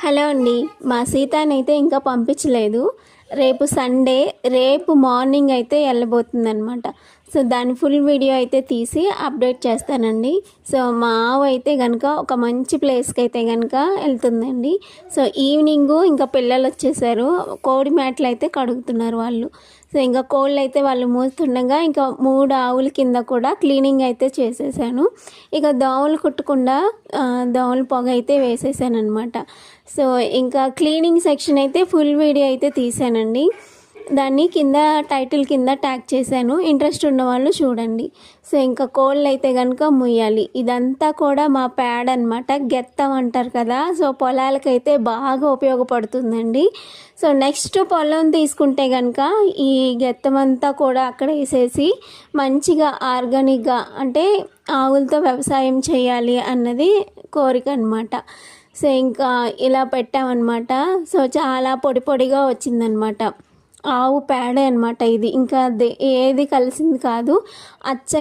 Hello అండి. మా సీతానైతే ఇంకా పంపించలేదు. రేపు సండే రేపు మార్నింగ్ అయితే వెళ్ళబోతుందనమాట సో దాని ఫుల్ వీడియో అయితే తీసి అప్డేట్ చేస్తానండి. సో మా ఆవు అయితే కనుక ఒక మంచి ప్లేస్కి అయితే కనుక వెళ్తుందండి. సో ఈవినింగ్ ఇంకా పిల్లలు వచ్చేసారు. కోడి మేటలు అయితే కడుగుతున్నారు వాళ్ళు. సో ఇంకా కోళ్ళు అయితే వాళ్ళు మూస్తుండగా ఇంకా మూడు ఆవుల కింద కూడా క్లీనింగ్ అయితే చేసేసాను. ఇక దోమలు కుట్టకుండా దోమలు దోమల పొగ అయితే వేసేసాను అనమాట సో ఇంకా క్లీనింగ్ సెక్షన్ అయితే ఫుల్ వీడియో అయితే తీసానండి. దాన్ని కింద టైటిల్ కింద ట్యాగ్ చేశాను. ఇంట్రెస్ట్ ఉన్న వాళ్ళు చూడండి. సో ఇంకా కోళ్ళు అయితే కనుక ముయ్యాలి. ఇదంతా కూడా మా ప్యాడ్ అనమాట గెత్తం అంటారు కదా. సో పొలాలకైతే బాగా ఉపయోగపడుతుందండి. సో నెక్స్ట్ పొలం తీసుకుంటే కనుక ఈ గెత్తం అంతా కూడా అక్కడ వేసేసి మంచిగా ఆర్గానిక్గా అంటే ఆవులతో వ్యవసాయం చేయాలి అన్నది కోరిక అనమాట సో ఇంకా ఇలా పెట్టామన్నమాట. సో చాలా పొడి పొడిగా వచ్చిందనమాట ఆవు పేడే అనమాట ఇది. ఇంకా దే- ఏది కలిసింది కాదు అచ్చ